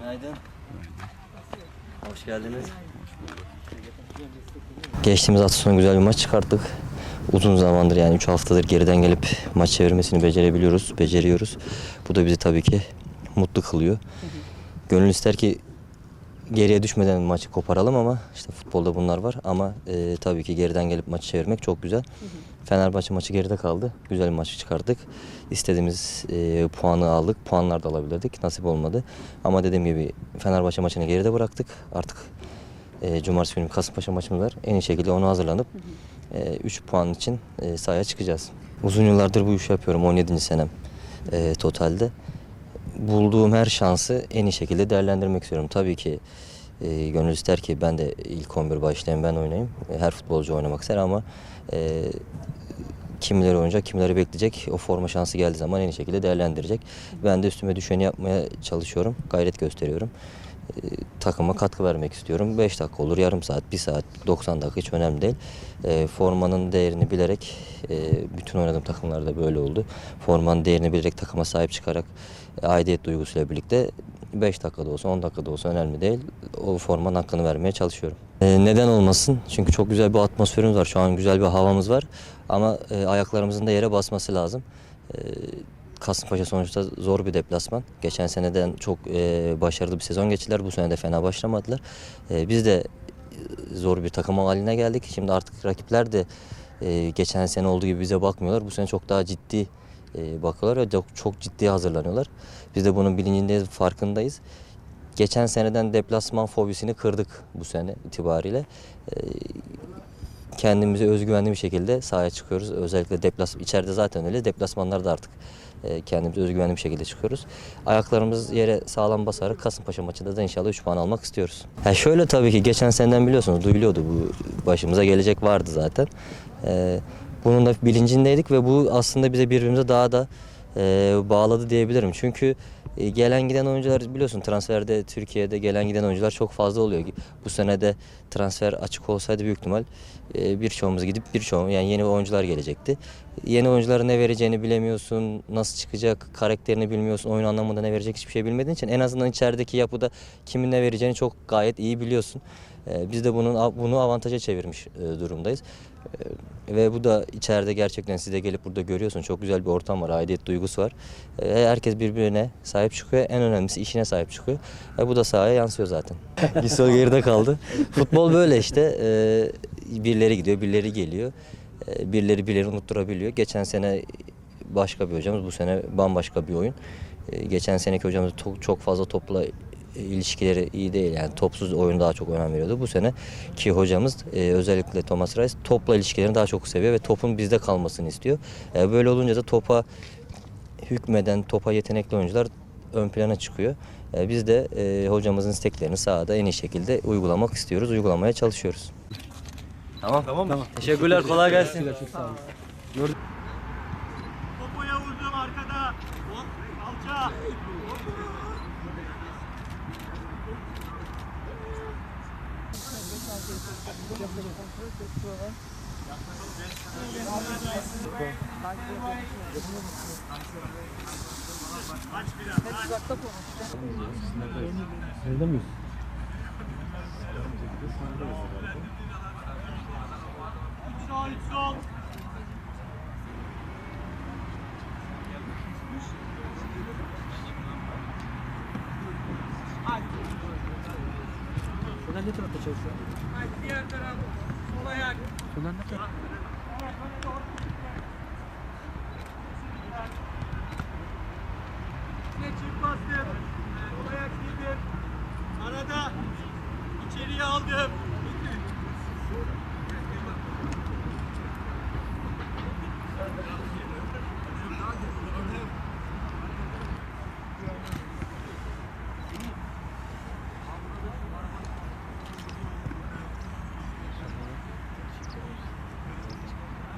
Günaydın. Hoş geldiniz. Geçtiğimiz hafta sonu güzel bir maç çıkarttık. Uzun zamandır yani 3 haftadır geriden gelip maç çevirmesini becerebiliyoruz, beceriyoruz. Bu da bizi tabii ki mutlu kılıyor. Gönül ister ki geriye düşmeden maçı koparalım ama işte futbolda bunlar var ama e, tabii ki geriden gelip maçı çevirmek çok güzel. Fenerbahçe maçı geride kaldı. Güzel bir maçı çıkardık. İstediğimiz e, puanı aldık. Puanlar da alabilirdik. Nasip olmadı. Ama dediğim gibi Fenerbahçe maçını geride bıraktık. Artık e, Cumartesi günü Kasımpaşa maçımız var. En iyi şekilde ona hazırlanıp 3 puan için e, sahaya çıkacağız. Uzun yıllardır bu işi yapıyorum. 17. senem e, totalde bulduğum her şansı en iyi şekilde değerlendirmek istiyorum. Tabii ki e, gönül ister ki ben de ilk 11 başlayayım ben oynayayım. E, Her futbolcu oynamak ister ama e, kimileri oynayacak, kimileri bekleyecek. O forma şansı geldiği zaman en iyi şekilde değerlendirecek. Ben de üstüme düşeni yapmaya çalışıyorum, gayret gösteriyorum. E, takıma katkı vermek istiyorum. 5 dakika olur, yarım saat, 1 saat, 90 dakika hiç önemli değil. E, formanın değerini bilerek, e, bütün oynadığım takımlarda böyle oldu. Formanın değerini bilerek takıma sahip çıkarak, e, aidiyet duygusuyla birlikte 5 dakikada olsa 10 dakikada olsa önemli değil. O formanın hakkını vermeye çalışıyorum. E, neden olmasın? Çünkü çok güzel bir atmosferimiz var. Şu an güzel bir havamız var. Ama e, ayaklarımızın da yere basması lazım. E, Kasımpaşa sonuçta zor bir deplasman. Geçen seneden çok e, başarılı bir sezon geçtiler. Bu sene de fena başlamadılar. E, biz de e, zor bir takım haline geldik. Şimdi artık rakipler de e, geçen sene olduğu gibi bize bakmıyorlar. Bu sene çok daha ciddi e, bakıyorlar ve çok, çok ciddi hazırlanıyorlar. Biz de bunun bilincindeyiz, farkındayız. Geçen seneden deplasman fobisini kırdık bu sene itibariyle. E, kendimize özgüvenli bir şekilde sahaya çıkıyoruz. Özellikle deplas içeride zaten öyle. Deplasmanlarda artık e, kendimize özgüvenli bir şekilde çıkıyoruz. Ayaklarımız yere sağlam basarak Kasımpaşa maçında da inşallah 3 puan almak istiyoruz. Ya şöyle tabii ki geçen seneden biliyorsunuz duyuluyordu bu başımıza gelecek vardı zaten. E, bunun da bilincindeydik ve bu aslında bize birbirimize daha da e, bağladı diyebilirim. Çünkü e, gelen giden oyuncular biliyorsun transferde Türkiye'de gelen giden oyuncular çok fazla oluyor. Bu sene de transfer açık olsaydı büyük ihtimal e, birçoğumuz gidip birçoğu yani yeni oyuncular gelecekti. Yeni oyunculara ne vereceğini bilemiyorsun, nasıl çıkacak, karakterini bilmiyorsun, oyun anlamında ne verecek hiçbir şey bilmediğin için en azından içerideki yapıda kimin ne vereceğini çok gayet iyi biliyorsun. E, Biz de bunun bunu avantaja çevirmiş e, durumdayız. E, Ve bu da içeride gerçekten siz de gelip burada görüyorsun. Çok güzel bir ortam var, aidiyet duygusu var. E, Herkes birbirine sahip çıkıyor. En önemlisi işine sahip çıkıyor. E, Bu da sahaya yansıyor zaten. Gisol geride kaldı. Futbol böyle işte. E, Birileri gidiyor, birileri geliyor. E, Birileri birileri unutturabiliyor. Geçen sene başka bir hocamız, bu sene bambaşka bir oyun. E, Geçen seneki hocamız çok fazla topla ilişkileri iyi değil yani topsuz oyun daha çok önem veriyordu. Bu sene ki hocamız e, özellikle Thomas Reis topla ilişkilerini daha çok seviyor ve topun bizde kalmasını istiyor. E, böyle olunca da topa hükmeden, topa yetenekli oyuncular ön plana çıkıyor. E, biz de hocamızın isteklerini sahada en iyi şekilde uygulamak istiyoruz, uygulamaya çalışıyoruz. Tamam. Tamam. Teşekkürler, kolay gelsin. Popoya vurdum arkada. Hop, alça. Sol, Şuradan ne tarafta çalışıyor? Diğer taraf. Sol ayak. Şuradan ne tarafta?